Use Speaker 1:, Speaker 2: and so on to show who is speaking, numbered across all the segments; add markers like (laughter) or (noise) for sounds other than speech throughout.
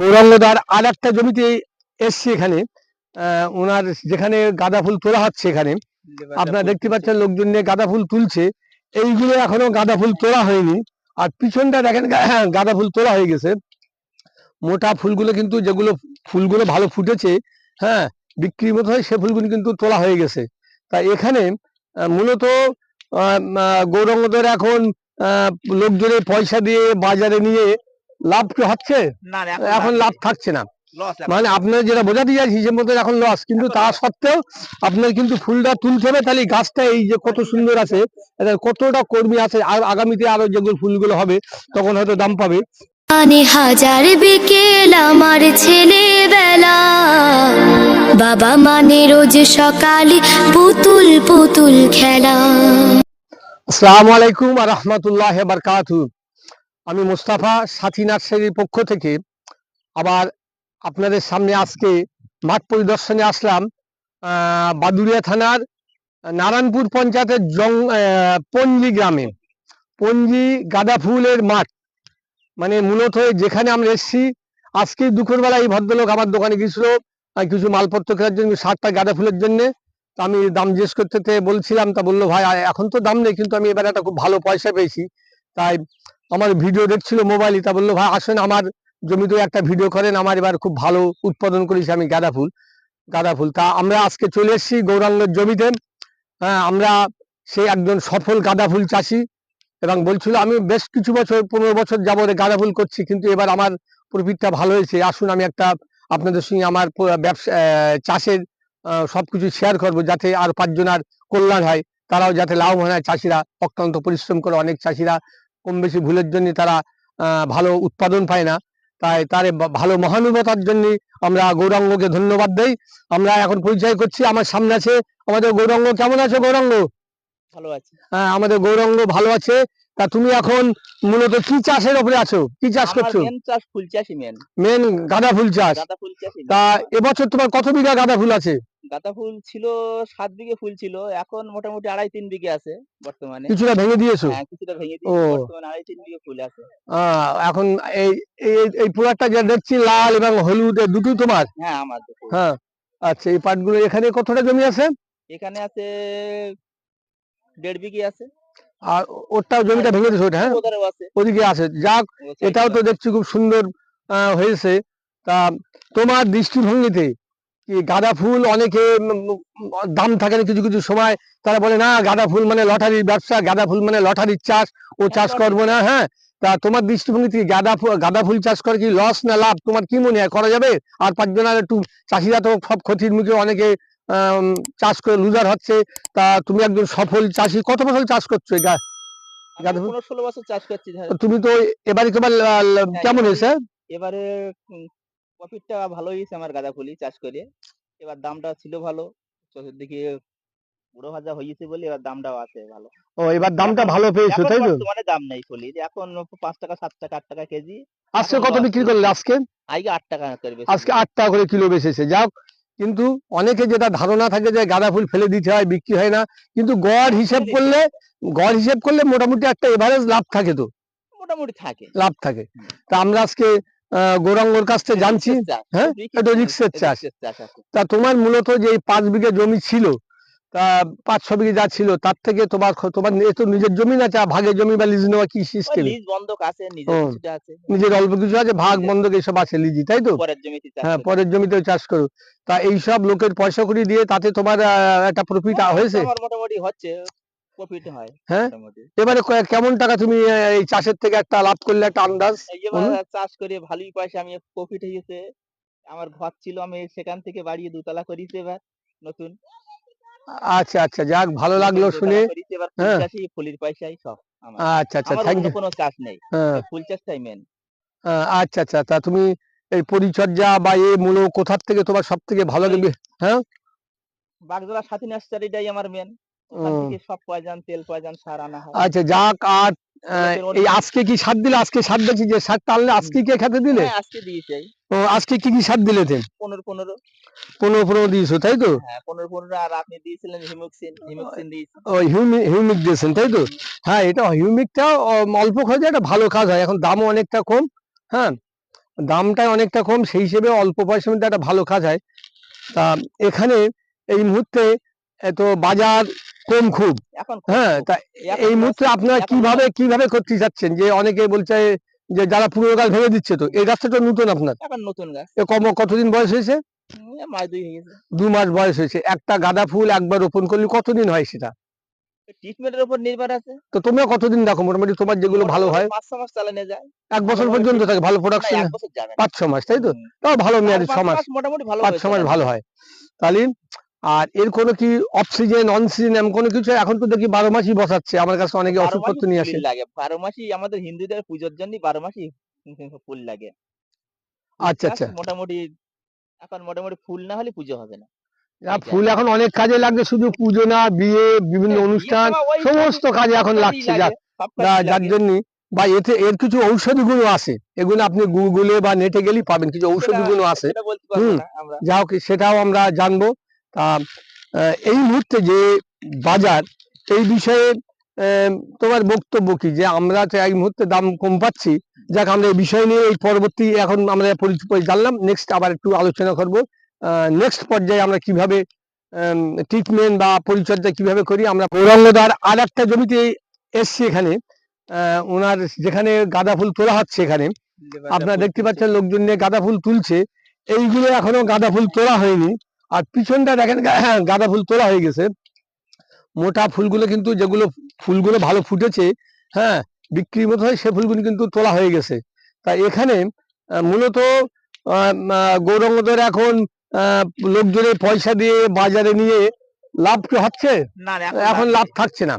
Speaker 1: গৌরাঙ্গদার আর একটা জমিতে এসছি এখানে ওনার যেখানে গাঁদা ফুল তোলা হচ্ছে এখানে। আপনারা দেখতে পাচ্ছেন লোকজন নিয়ে গাঁদা ফুল তুলছে। এইগুলো এখনও গাঁদা ফুল তোলা হয়নি। আর পিছনটা দেখেন (clears throat) গাঁদা ফুল তোলা হয়ে গেছে। মোটা ফুলগুলো কিন্তু যেগুলো ফুলগুলো ভালো ফুটেছে হ্যাঁ বিক্রির মতো হয় সে ফুলগুলো কিন্তু তোলা হয়ে গেছে। তাই এখানে মূলত গৌরাঙ্গদের এখন লোকজনের পয়সা দিয়ে বাজারে নিয়ে লাভ কি হচ্ছে? এখন লাভ থাকছে না। মানে আপনার যেটা বোঝাতে চাইছি যে মতো এখন লস কিন্তু তা সত্ত্বেও আপনার কিন্তু ফুলটা তুলতে হবে তাহলে গাছটা এই যে কত সুন্দর আছে কতটা কর্মী আছে আর আগামীতে আরও যেগুলো ফুলগুলো হবে তখন হয়তো দাম পাবে।
Speaker 2: মানে হাজার বিকেল আমার ছেলেবেলা বাবা মানে রোজ সকালে পুতুল পুতুল খেলা।
Speaker 1: আসসালামু আলাইকুম আর রহমতুল্লাহ বারকাতু আমি মুস্তাফা সাথী নার্সারির পক্ষ থেকে আবার আপনাদের সামনে আজকে মাঠ পরিদর্শনে আসলাম বাদুরিয়া থানার নারায়ণপুর পঞ্চায়েতের জং পঞ্জি গ্রামে। পঞ্জি গাঁদা ফুলের মাঠ। মানে মূলত যেখানে আমরা এসেছি, আজকে দুপুরবেলা এই ভদ্রলোক আমার দোকানে গেছিল কিছু মালপত্র কেনার জন্য সাতটা গাঁদা ফুলের জন্য। আমি দাম জিজ্ঞেস করতে বলছিলাম, তা বলল, ভাই, এখন তো দাম নেই, কিন্তু আমি এবার একটা খুব ভালো পয়সা পেয়েছি। তাই আমার ভিডিও দেখছিল মোবাইলে তা বলল, ভাই, আসেন আমার জমিতে একটা ভিডিও করেন, আমার এবার খুব ভালো উৎপাদন করেছি আমি গাঁদা ফুল গাঁদা ফুল। তা আমরা আজকে চলে এসেছি গৌরাঙ্গের জমিতে। হ্যাঁ আমরা সেই একজন সফল গাঁদা ফুল চাষি এবং বলছিল, আমি বেশ কিছু বছর, পনেরো বছর যাবত গাঁদা ফুল করছি, কিন্তু এবার আমার প্রফিটটা ভালো হয়েছে। আসুন, আমি একটা আপনাদের সঙ্গে আমার ব্যবসা চাষের সব কিছু শেয়ার করব যাতে আর পাঁচজনের কল্যাণ হয়। তারাও যাতে লাভবান হয়। চাষিরা অত্যন্ত পরিশ্রম করে, অনেক চাষিরা কম বেশি ভুলের জন্য তারা আহ, ভালো উৎপাদন পায় না। তাই তার ভালো মহানুভতার জন্য আমরা গৌরাঙ্গকে ধন্যবাদ দেই। আমরা এখন পরিচয় করছি। আমার সামনে আছে আমাদের গৌরাঙ্গ। কেমন আছে গৌরাঙ্গ?
Speaker 3: ভালো আছে।
Speaker 1: হ্যাঁ আমাদের গৌরাঙ্গ ভালো আছে। তা তুমি এখন মূলত কি চাষের উপরে আছো? কি চাষ করছ?
Speaker 3: মেন চাষ ফুল চাষই মেন
Speaker 1: মেন গাঁদা ফুল চাষ।
Speaker 3: গাঁদা ফুল চাষই
Speaker 1: তা এবছর তোমার কত বিঘা গাঁদা ফুল আছে?
Speaker 3: গাঁদা ফুল ছিল সাত বিঘে ফুল ছিল এখন মোটামুটি আড়াই তিন বিঘে আছে বর্তমানে।
Speaker 1: কিছুটা ভেঙে দিয়েছ?
Speaker 3: হ্যাঁ কিছুটা ভেঙে
Speaker 1: ও।
Speaker 3: বর্তমানে আড়াই তিন বিঘে ফুল আছে।
Speaker 1: এখন এই এই এই পুরাটা যা দেখছি লাল এবং হলুদ দুটোই তোমার?
Speaker 3: হ্যাঁ আমার
Speaker 1: হ্যাঁ আচ্ছা এই পাটগুলো এখানে কতটা জমি আছে?
Speaker 3: এখানে আছে দেড় বিঘে আছে।
Speaker 1: আর ওটাও জমিটা ভেঙে দিয়েছ ওটা হ্যাঁ? ওদিকে আছে। যাক এটাও তো দেখছি খুব সুন্দর আহ, হয়েছে। তা তোমার দৃষ্টিভঙ্গিতে গাঁদা ফুল অনেকে দাম থাকে না কিছু কিছু সময়। তারা বলে না গাঁদা ফুল মানে লটারির ব্যবসা গাঁদা ফুল মানে লটারির চাষ ও চাষ করব না হ্যাঁ? তা তোমার দৃষ্টিভঙ্গি কি গাঁদা ফুল গাঁদা ফুল চাষ করে কি লস না লাভ? তোমার কি মনে হয় করা যাবে? আর পাঁচজন আর একটু চাষিরা তো সব ক্ষতির মুখে অনেকে চাষ করে লুজার হচ্ছে। তা তুমি একজন সফল চাষি কত বছর চাষ করছ গাঁদা ফুল?
Speaker 3: ষোলো বছর চাষ করছি
Speaker 1: তুমি তো এবারে তোমার
Speaker 3: হ্যাঁ,
Speaker 1: কেমন হয়েছে?
Speaker 3: এবারে প্রফিটটা ভালো হয়েছে আমার গাঁদা ফুলই চাষ করে। এবার দামটা ছিল ভালো চতুর্দিকে বুড়ো ভাজা হয়েছে বলে এবার দামটাও আছে ভালো।
Speaker 1: ও এবার দামটা ভালো পেয়েছ তাই তো?
Speaker 3: বর্তমানে দাম নেই ফুলির এখন পাঁচ টাকা সাত টাকা আট টাকা কেজি।
Speaker 1: আজকে কত বিক্রি করলে আজকে?
Speaker 3: আগে আট টাকা করে
Speaker 1: আজকে আট টাকা করে কিলো বেচেছে। যাক কিন্তু অনেকে যেটা ধারণা থাকে যে গাঁদা ফুল ফেলে দিতে হয় বিক্রি হয় না কিন্তু গড় হিসেব করলে গড় হিসেব করলে মোটামুটি একটা এভারেজ লাভ থাকে তো।
Speaker 3: মোটামুটি থাকে।
Speaker 1: লাভ থাকে। তা আমরা আজকে গৌরাঙ্গর কাছ থেকে জানছি। হ্যাঁ?
Speaker 3: রিক্সের
Speaker 1: এটা
Speaker 3: চাষ,
Speaker 1: রিক্সের। তা তোমার মূলত যে পাঁচ বিঘে জমি ছিল তা পাঁচ ছ বিঘে যা ছিল তার থেকে তোমার তোমার তো নিজের জমি না চা ভাগের জমি বা লিজ নেওয়া কি সিস্টেম
Speaker 3: লিজ বন্ধক আছে নিজের
Speaker 1: ও।
Speaker 3: আছে।
Speaker 1: নিজের অল্প কিছু আছে ভাগ বন্ধক এইসব আছে লিজি তাই তো?
Speaker 3: পরের জমিতে চাষ
Speaker 1: হ্যাঁ পরের জমিতেও চাষ করো। তা এইসব লোকের পয়সা করি দিয়ে তাতে তোমার একটা প্রফিট
Speaker 3: হ্যাঁ,
Speaker 1: হয়েছে?
Speaker 3: আমার মোটামুটি হচ্ছে। প্রফিট হয়
Speaker 1: হ্যাঁ? এবারে কেমন টাকা তুমি এই চাষের থেকে একটা লাভ করলে একটা আন্দাজ।
Speaker 3: চাষ করে ভালোই পয়সা আমি প্রফিট হয়েছে আমার ঘর ছিল আমি সেখান থেকে বাড়িয়ে দুতলা করিছি এবার নতুন।
Speaker 1: আচ্ছা আচ্ছা যাক ভালো লাগল শুনে। হ্যাঁ।
Speaker 3: ফুলের পয়সাই সব
Speaker 1: আচ্ছা আচ্ছা থ্যাংক ইউ
Speaker 3: কোনো চাষ নেই
Speaker 1: হ্যাঁ।
Speaker 3: ফুল চাষটাই মেন
Speaker 1: আচ্ছা আচ্ছা তা তুমি এই পরিচর্যা বা এই মূল কোথার থেকে তোমার সব থেকে ভালো লাগবে?
Speaker 3: বাগদোলা সাথী নার্সারিটাই আমার মেন ওখান থেকে সব পয়জান তেল পয়জান সার আনা হয়।
Speaker 1: আচ্ছা যাক আর এই আজকে কি সার দিলে? আজকে সার দেখছি যে সারটা আনলে আজকে কি খেতে দিলে?
Speaker 3: হ্যাঁ আজকে দিয়েছি
Speaker 1: ও আজকে কি কি সার দিলে তেন
Speaker 3: পনেরো পনেরো।
Speaker 1: পনেরো পনেরো দিয়েছ তাই তো?
Speaker 3: হ্যাঁ পনেরো পনেরো আর আপনি দিয়েছিলেন হিমোক্সিন হিমোক্সিন দিয়েছি।
Speaker 1: ও হিউমিক হিউমিক দিয়েছেন তাই তো? হ্যাঁ এটা হিউমিকটা অল্প খরচে একটা ভালো কাজ হয়। এখন দামও অনেকটা কম হ্যাঁ? দামটা অনেকটা কম সেই হিসেবে অল্প পয়সার মধ্যে একটা ভালো কাজ হয়। তা এখানে এই মুহূর্তে এত বাজার কম খুব। হ্যাঁ এই মুহূর্তে আপনারা কীভাবে কীভাবে করতে চাচ্ছেন যে অনেকে বলছে যে যারা পুরো গাছ ভেঙে দিচ্ছে তো এই গাছটা তো নতুন আপনার।
Speaker 3: নতুন গাছ।
Speaker 1: কম কতদিন বয়স হয়েছে?
Speaker 3: হয়ে
Speaker 1: দু মাস বয়স হয়েছে। একটা গাঁদা ফুল একবার রোপণ করলে কতদিন হয় সেটা?
Speaker 3: ট্রিটমেন্টের উপর নির্ভর আছে।
Speaker 1: তো তোমরা কতদিন রাখো মোটামুটি তোমার যেগুলো ভালো হয়।
Speaker 3: পাঁচ ছ মাস চালানো যায়।
Speaker 1: এক বছর পর্যন্ত থাকে ভালো প্রোডাকশন। পাঁচ ছ মাস তাই তো? তাও ভালো মেয়াদি ছ মাস।
Speaker 3: মাস মোটামুটি ভালো
Speaker 1: পাঁচ ছ মাস ভালো হয়। তাহলে আর এর কোনো কি অফ সিজন অন সিজন এমন কোনো কিছু? এখন তো দেখি বারো মাসই বসাচ্ছে আমার কাছে অনেকে ওষুধপত্র নিয়ে আসে।
Speaker 3: লাগে বারো মাসই আমাদের হিন্দুদের পুজোর জন্য বারো মাসই (laughs) ফুল লাগে।
Speaker 1: আচ্ছা আচ্ছা।
Speaker 3: মোটামুটি এখন মোটামুটি ফুল না হলে পুজো হবে না।
Speaker 1: ফুল এখন অনেক কাজে লাগছে শুধু পুজো না বিয়ে বিভিন্ন
Speaker 3: হ্যাঁ,
Speaker 1: অনুষ্ঠান সমস্ত কাজে এখন লাগছে যার জন্য বা এতে এর কিছু ঔষধি গুণ আছে এগুলো আপনি গুগলে বা নেটে গেলেই পাবেন কিছু ঔষধি গুণ আছে। হুম। যা হোক সেটাও আমরা জানব। তা এই মুহূর্তে যে বাজার এই বিষয়ে তোমার বক্তব্য কি? যে আমরা তো এই মুহূর্তে দাম কম পাচ্ছি। যাক আমরা এই বিষয় নিয়ে এই পরবর্তী এখন আমরা জানলাম। নেক্সট আবার একটু আলোচনা করব। নেক্সট পর্যায়ে আমরা কীভাবে ট্রিটমেন্ট বা পরিচর্যা কীভাবে করি আমরা গৌরাঙ্গদার আর একটা জমিতে এসছি এখানে। ওনার যেখানে গাঁদা ফুল তোলা হচ্ছে এখানে। আপনারা দেখতে পাচ্ছেন লোকজন নিয়ে গাঁদা ফুল তুলছে। এইগুলো এখনও গাঁদা ফুল তোলা হয়নি। আর পিছনটা দেখেন হ্যাঁ গাঁদা ফুল তোলা হয়ে গেছে। মোটা ফুলগুলো কিন্তু যেগুলো ফুলগুলো ভালো ফুটেছে হ্যাঁ বিক্রির মতো হয় সে ফুলগুলো কিন্তু তোলা হয়ে গেছে। তা এখানে মূলত গৌরঙ্গদের এখন লোকজনের পয়সা দিয়ে বাজারে নিয়ে লাভ কি হচ্ছে? এখন লাভ থাকছে না।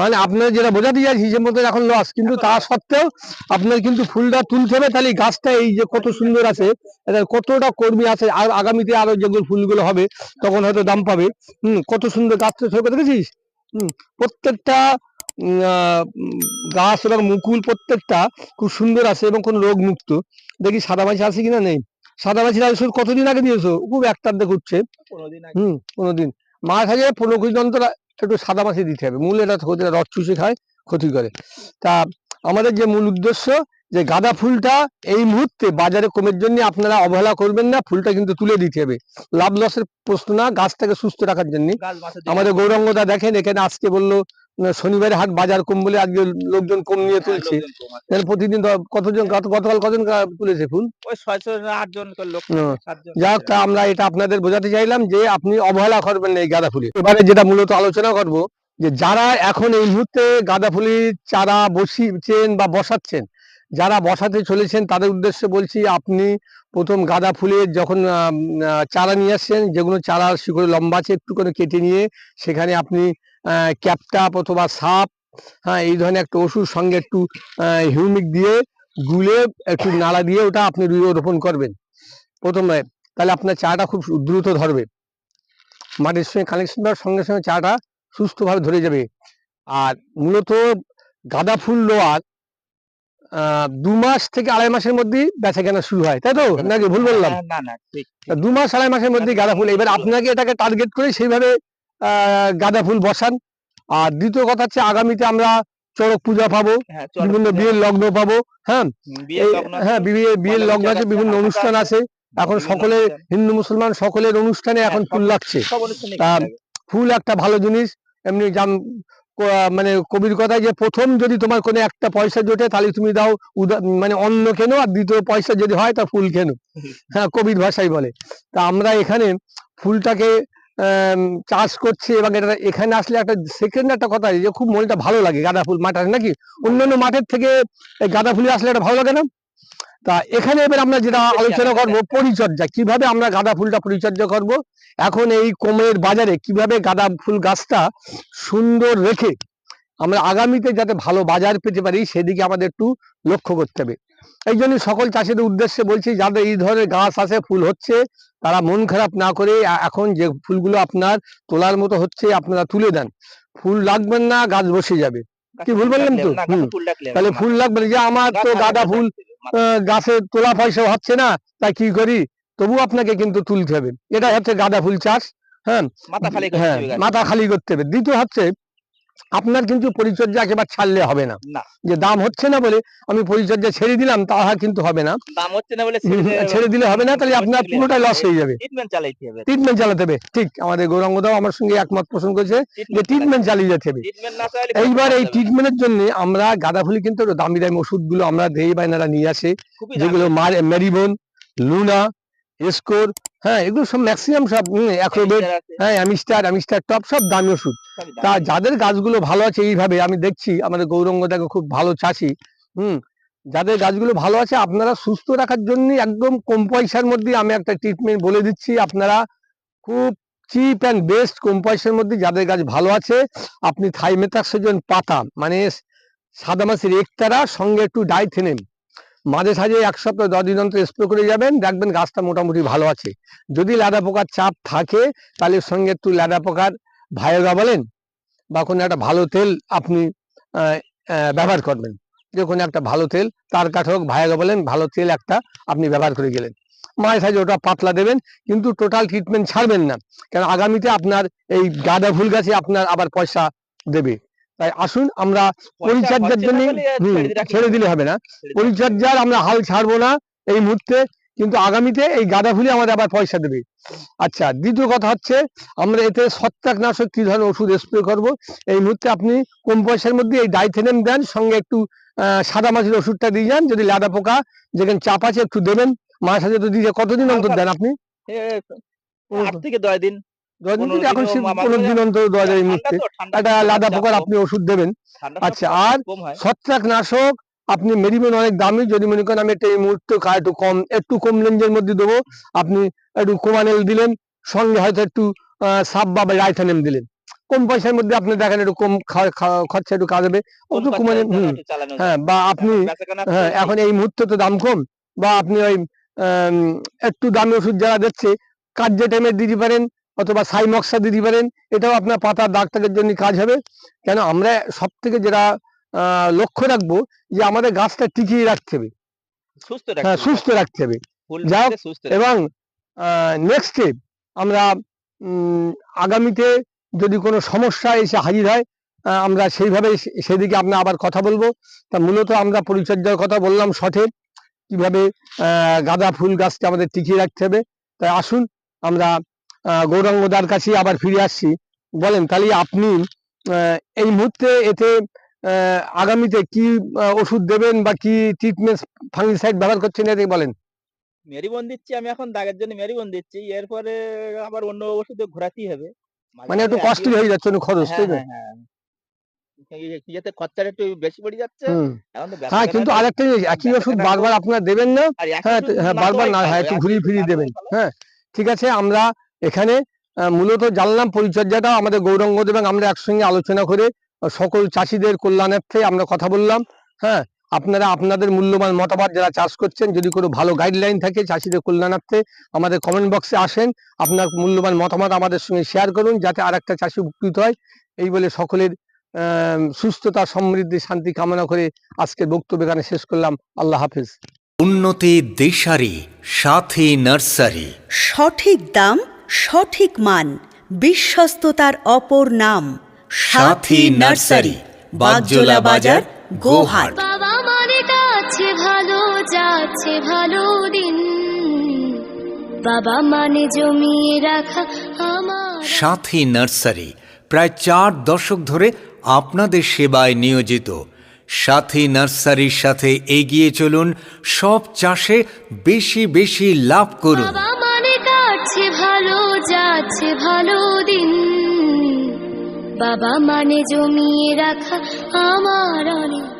Speaker 1: মানে আপনার যেটা বোঝাতে চাইছি হিসেব মতো এখন লস কিন্তু তা সত্ত্বেও আপনার কিন্তু ফুলটা তুলতে হবে তাহলে গাছটা এই যে কত সুন্দর আছে কতটা কর্মী আছে আর আগামীতে আরও যেগুলো ফুলগুলো হবে তখন হয়তো দাম পাবে। হম কত সুন্দর গাছটা ছবি দেখেছিস? হম প্রত্যেকটা গাছ এবং মুকুল প্রত্যেকটা খুব সুন্দর আছে এবং কোন রোগ মুক্ত দেখি সাদা মাছি আছে কিনা নেই? সাদা মাছির ওষুধ কতদিন আগে দিয়েছ? খুব একটার দেখে উঠছে হুম কোনোদিন মাছ আছে অন্তর একটু সাদা মাছি দিতে হবে। মূল এটা ক্ষতি রস চুষে খায় ক্ষতি করে। তা আমাদের যে মূল উদ্দেশ্য যে গাঁদা ফুলটা এই মুহূর্তে বাজারে কমের জন্য আপনারা অবহেলা করবেন না ফুলটা কিন্তু তুলে দিতে হবে। লাভ লসের প্রশ্ন না গাছটাকে সুস্থ রাখার জন্য। আমাদের গৌরঙ্গদা দেখেন এখানে আজকে বলল শনিবারে হাট বাজার কম বলে আজকে লোকজন কম নিয়ে
Speaker 3: হ্যাঁ,
Speaker 1: তুলছে। প্রতিদিন কতজন গতকাল কজন তুলেছে ফুল? যাক তা আমরা এটা আপনাদের বোঝাতে চাইলাম যে আপনি অবহেলা করবেন না এই গাঁদা ফুলে। এবারে যেটা মূলত আলোচনা করব যে যারা এখন এই মুহূর্তে গাঁদা ফুলের চারা বসিয়েছেন বা বসাচ্ছেন যারা বসাতে চলেছেন তাদের উদ্দেশ্যে বলছি আপনি প্রথম গাঁদা ফুলের যখন চারা নিয়ে আসছেন যেগুলো চারা শিকড়ে লম্বা আছে একটু করে কেটে নিয়ে সেখানে আপনি ক্যাপটাপ অথবা সাপ হ্যাঁ এই ধরনের একটা ওষুধ সঙ্গে একটু হিউমিক দিয়ে গুলে একটু নাড়া দিয়ে ওটা আপনি রুইয়ে রোপণ করবেন। প্রথমে তাহলে আপনার চাটা খুব দ্রুত ধরবে। মাটির সঙ্গে কানেকশন দেওয়ার সঙ্গে সঙ্গে চাটা সুস্থভাবে ধরে যাবে। আর মূলত গাঁদা ফুল লোয়ার আহ, দু মাস থেকে আড়াই মাসের মধ্যেই বেচা কেনা শুরু হয়। তাই তো? নাকি ভুল বললাম? দু মাস আড়াই মাসের মধ্যে গাঁদা ফুল এবার আপনাকে এটাকে টার্গেট করে সেইভাবে গাঁদা ফুল বসান। আর দ্বিতীয় কথা হচ্ছে আগামীতে আমরা চড়ক পূজা পাবো
Speaker 3: হ্যাঁ
Speaker 1: বিভিন্ন বিয়ের লগ্ন পাবো হ্যাঁ? হ্যাঁ বিয়ে বিয়ের লগ্ন আছে বিভিন্ন অনুষ্ঠান আছে। এখন সকলে হিন্দু মুসলমান সকলের অনুষ্ঠানে এখন
Speaker 3: হ্যাঁ,
Speaker 1: ফুল লাগছে। ফুল একটা ভালো জিনিস। এমনি জাম ক- মানে কবির কথায় যে প্রথম যদি তোমার কোনো একটা পয়সা জোটে তাহলে তুমি দাও উদা- মানে অন্ন কেনো আর দ্বিতীয় পয়সা যদি হয় তা ফুল কেনো। হ্যাঁ কবির ভাষাই বলে। তা আমরা এখানে ফুলটাকে চাষ করছে এবং এটা এখানে আসলে একটা সেকেন্ড একটা কথা যে খুব মনটা ভালো লাগে গাঁদা ফুল মাঠের নাকি? অন্যান্য মাঠের থেকে এই গাঁদা ফুলে আসলে একটা ভালো লাগে না? তা এখানে এবার আমরা যেটা আলোচনা
Speaker 3: আলাদা
Speaker 1: করব পরিচর্যা। কীভাবে আমরা গাঁদা ফুলটা পরিচর্যা করব? এখন এই কমের বাজারে কীভাবে গাঁদা ফুল গাছটা সুন্দর রেখে আমরা আগামীতে যাতে ভালো বাজার পেতে পারি সেদিকে আমাদের একটু লক্ষ্য করতে হবে। এই জন্য সকল চাষিদের উদ্দেশ্যে বলছি যাদের এই ধরনের গাছ আছে ফুল হচ্ছে তারা মন খারাপ না করে এখন যে ফুলগুলো আপনার তোলার মতো হচ্ছে আপনারা তুলে দেন। ফুল লাগবেন না গাছ বসে যাবে। কি ভুল বললাম তো? তাহলে ফুল লাগবে যে আমার তো গাঁদা ফুল গাছে তোলা পয়সা হচ্ছে না তাই কি করি? তবু আপনাকে কিন্তু তুলতে হবে। এটা হচ্ছে গাঁদা ফুল চাষ হ্যাঁ?
Speaker 3: মাথা খালি করতে
Speaker 1: হ্যাঁ
Speaker 3: হবে গাছে।
Speaker 1: মাথা খালি করতে হবে। দ্বিতীয় হচ্ছে আপনার কিন্তু পরিচর্যা একেবারে ছাড়লে হবে না। যে দাম হচ্ছে না বলে আমি পরিচর্যা ছেড়ে দিলাম তাহা কিন্তু হবে না।
Speaker 3: দাম হচ্ছে না বলে
Speaker 1: ছেড়ে দিলে (laughs) হবে না তাহলে আপনার পুরোটাই লস হয়ে যাবে।
Speaker 3: ট্রিটমেন্ট চালাইতে হবে।
Speaker 1: ট্রিটমেন্ট চালাতে হবে। ঠিক আমাদের গৌরাঙ্গদাও আমার সঙ্গে একমত পোষণ করেছে যে ট্রিটমেন্ট চালিয়ে যেতে হবে।
Speaker 3: ট্রিটমেন্ট না চালালে
Speaker 1: এইবার এই ট্রিটমেন্টের জন্য আমরা গাঁদা ফুলি কিন্তু দামি দামি ওষুধগুলো আমরা দেই বাইনারা নিয়ে আসে যেগুলো মেরিবন লুনা এসকোর হ্যাঁ এগুলো সব ম্যাক্সিমাম সব অ্যাক্রোবেট হ্যাঁ অ্যামিস্টার অ্যামিস্টার টপ সব দামি ওষুধ। তা যাদের গাছগুলো ভালো আছে এইভাবে আমি দেখছি আমাদের গৌরঙ্গটাকে খুব ভালো চাষি হুম যাদের গাছগুলো ভালো আছে আপনারা সুস্থ রাখার জন্য একদম কম পয়সার মধ্যে আমি একটা ট্রিটমেন্ট বলে দিচ্ছি। আপনারা খুব চিপ অ্যান্ড বেস্ট কম পয়সার মধ্যে যাদের গাছ ভালো আছে আপনি থাইমেথাক্সোজন পাতা মানে সাদা মাছের একতারা সঙ্গে একটু ডাইথেনেম মাঝে সাঝে এক সপ্তাহ, দশ দিন অন্তর স্প্রে করে যাবেন, দেখবেন গাছটা মোটামুটি ভালো আছে। যদি লাদা পোকার চাপ থাকে, তাহলে সঙ্গে একটু লাদা পোকার ভায়োগা বলেন, বা কোনো একটা ভালো তেল আপনি ব্যবহার করবেন। যে কোনো একটা ভালো তেল, তার কাঠ হোক ভায়োগা বলেন, ভালো তেল একটা আপনি ব্যবহার করে গেলেন। মাঝে সাঝে ওটা পাতলা দেবেন, কিন্তু টোটাল ট্রিটমেন্ট ছাড়বেন না। কারণ আগামীতে আপনার এই গাঁদা ফুল গাছে আপনার আবার পয়সা দেবে। তাই আসুন আমরা পরিচর্যার জন্য ছেড়ে দিলে হবে? না। পরিচর্যার আমরা হাল ছাড়বো না এই মুহূর্তে কিন্তু আগামীতে এই গাঁদা ফুলে আমাদের আবার পয়সা দেবে। আচ্ছা দ্বিতীয় কথা হচ্ছে আমরা এতে ছত্রাকনাশক কি ধরনের ওষুধ স্প্রে করব? এই মুহূর্তে আপনি কম পয়সার মধ্যে এই ডাইথেনেম দেন সঙ্গে একটু আহ, সাদা মাছের ওষুধটা দিয়ে যান যদি লাদা পোকা যেখানে চাপ আছে একটু দেবেন। মাছ সাথে তো দিয়ে কতদিন অন্তর দেন আপনি?
Speaker 3: আট থেকে দশ দিন। পনেরো
Speaker 1: এখন দিন অন্তর দেওয়া যায়
Speaker 3: ঠান্ডা
Speaker 1: একটা লাদা পোকার আপনি ওষুধ দেবেন। আচ্ছা, আর
Speaker 3: হয়।
Speaker 1: ছত্রাকনাশক আপনি মেডিমেন অনেক দামি যদি মনে করেন আমি এটা এই মুহূর্তে একটু কম একটু কম রেঞ্জের মধ্যে দেবো। আপনি একটু কোমানেল দিলেন সঙ্গে হয়তো একটু সাব বা রাইথানেম দিলেন। কম পয়সার মধ্যে আপনি দেখেন একটু কম খরচা একটু একটু
Speaker 3: একটু যায়।
Speaker 1: হ্যাঁ বা আপনি হ্যাঁ এখন এই মুহূর্তে তো দাম কম বা আপনি ওই একটু দামি ওষুধ যারা দিচ্ছে কাজ যে টাইমে দিতে পারেন অথবা সাইমক্সা দিতে পারেন। এটাও আপনার পাতার দাগটাকের জন্য কাজ হবে। কেন আমরা সব থেকে যেটা লক্ষ্য রাখব যে আমাদের গাছটা টিকিয়ে রাখতে হবে।
Speaker 3: সুস্থ
Speaker 1: হ্যাঁ
Speaker 3: রাখতে
Speaker 1: সুস্থ রাখতে হবে।
Speaker 3: রাখতে
Speaker 1: এবং নেক্সট আমরা আগামীতে যদি কোনো সমস্যা এসে হাজির হয় আমরা সেইভাবে সেদিকে আমরা আবার কথা বলব। তা মূলত আমরা পরিচর্যার কথা বললাম সঠিক কীভাবে গাঁদা ফুল গাছকে আমাদের টিকিয়ে রাখতে হবে। তাই আসুন আমরা গৌরাঙ্গদার কাছে আবার ফিরে আসছি। বলেন তাহলে আপনি আহ, এই মুহূর্তে এতে আহ, আগামীতে কি ওষুধ দেবেন বা কি ট্রিটমেন্ট ফাঙ্গিসাইড ব্যবহার করছেন এতে বলেন?
Speaker 3: মেরিবন দিচ্ছি আমি এখন দাগের জন্য মেরিবন দিচ্ছি। এরপরে আবার অন্য ওষুধে ঘোরাতেই হবে।
Speaker 1: মানে একটু কস্টলি হয়ে যাচ্ছে খরচ
Speaker 3: হ্যাঁ,
Speaker 1: তাই না
Speaker 3: হ্যাঁ, হ্যাঁ। খরচাটা একটু বেশি পড়ে যাচ্ছে।
Speaker 1: হ্যাঁ কিন্তু আরেকটা একই ওষুধ বারবার আপনারা দেবেন না। হ্যাঁ বারবার না হ্যাঁ একটু ঘুরিয়ে ফিরিয়ে দেবেন। হ্যাঁ ঠিক আছে আমরা এখানে মূলত জানলাম পরিচর্যাটা আমাদের গৌরঙ্গ এবং আমরা একসঙ্গে আলোচনা করে সকল চাষিদের কল্যাণার্থে আমরা কথা বললাম হ্যাঁ? আপনারা আপনাদের মূল্যবান মতামত যারা চাষ করছেন যদি কোনো ভালো গাইডলাইন থাকে চাষিদের কল্যাণার্থে আমাদের কমেন্ট বক্সে আসেন আপনার মূল্যবান মতামত আমাদের সঙ্গে শেয়ার করুন যাতে আর একটা চাষি উপকৃত হয়। এই বলে সকলের সুস্থতা সমৃদ্ধি শান্তি কামনা করে আজকের বক্তব্য এখানে শেষ করলাম। আল্লাহ হাফিজ।
Speaker 4: উন্নতি দিশারি সাথী নার্সারি।
Speaker 5: সঠিক দাম সঠিক মান বিশ্বস্ততার অপর নাম
Speaker 4: সাথী নার্সারি বাগজোলা বাজার গোহাট
Speaker 2: বাবা মানে কাছে ভালো যাচ্ছে ভালো দিন। বাবা মানে জমিয়ে রাখা আমার।
Speaker 4: সাথী নার্সারি প্রায় চার দশক ধরে আপনাদের সেবায় নিয়োজিত। সাথী নার্সারির সাথে এগিয়ে চলুন সব চাষে বেশি বেশি লাভ করুন।
Speaker 2: যাচ্ছে ভালো দিন। বাবা মানে জমিয়ে রাখা আমার অনেকেরই